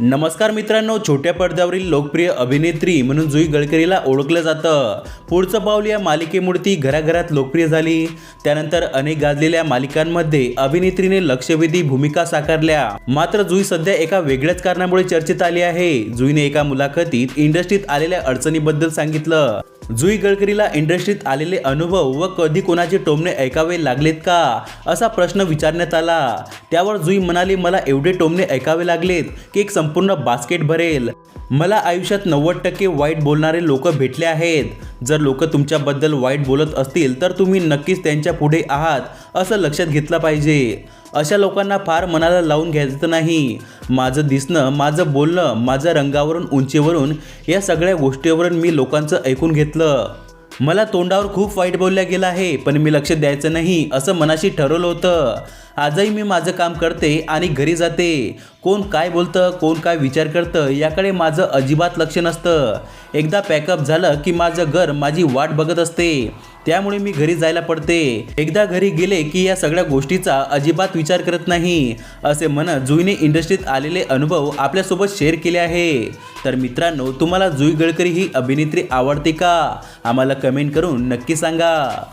नमस्कार मित्रांनो छोट्या पडद्यावरील लोकप्रिय अभिनेत्री म्हणून जुई गडकरीला ओळखलं जातं. पुढचं पाऊल या मालिकेमूर्ती घराघरात लोकप्रिय झाली. त्यानंतर अनेक गाजलेल्या मालिकांमध्ये अभिनेत्रीने लक्षवेधी भूमिका साकारल्या. मात्र जुई सध्या एका वेगळ्याच कारणामुळे चर्चेत आली आहे. जुईने एका मुलाखतीत इंडस्ट्रीत आलेल्या अडचणीबद्दल सांगितलं. जुई गडकरीला इंडस्ट्रीत आलेले अनुभव व कधी कोणाचे टोमणे ऐकावे लागलेत का? असा प्रश्न विचारण्यात आला. त्यावर जुई म्हणाली मला एवढे टोमणे ऐकावे लागलेत की एक संपूर्ण बास्केट भरेल. मला आयुष्यात नव्वद टक्के वाईट बोलणारे लोक भेटले आहेत. जर लोक तुमच्याबद्दल वाईट बोलत असतील तर तुम्ही नक्कीच त्यांच्या पुढे आहात असं लक्षात घेतलं पाहिजे. अशा लोकांना फार मनाला लावून घ्यायचं नाही. माझं दिसणं माझं बोलणं माझं रंगावरून उंचीवरून या सगळ्या गोष्टीवरून मी लोकांचं ऐकून घेतलं. मला तोंडावर खूप वाईट बोलल्या गेलं आहे पण मी लक्ष द्यायचं नाही असं मनाशी ठरवलं होतं. आजही मी माझं काम करते आणि घरी जाते. कोण काय बोलतं कोण काय विचार करतं याकडे माझं अजिबात लक्ष नसतं. एकदा पॅकअप झालं की माझं घर माझी वाट बघत असते. त्यामुळे मी घरी जायला पडते. एकदा घरी गेले की या सगळ्या गोष्टीचा अजिबात विचार करत नाही असे म्हणत जुईने इंडस्ट्रीत आलेले अनुभव आपल्यासोबत शेअर केले आहे. तर मित्रांनो तुम्हाला जुई गडकरी ही अभिनेत्री आवडते का? आम्हाला कमेंट करून नक्की सांगा.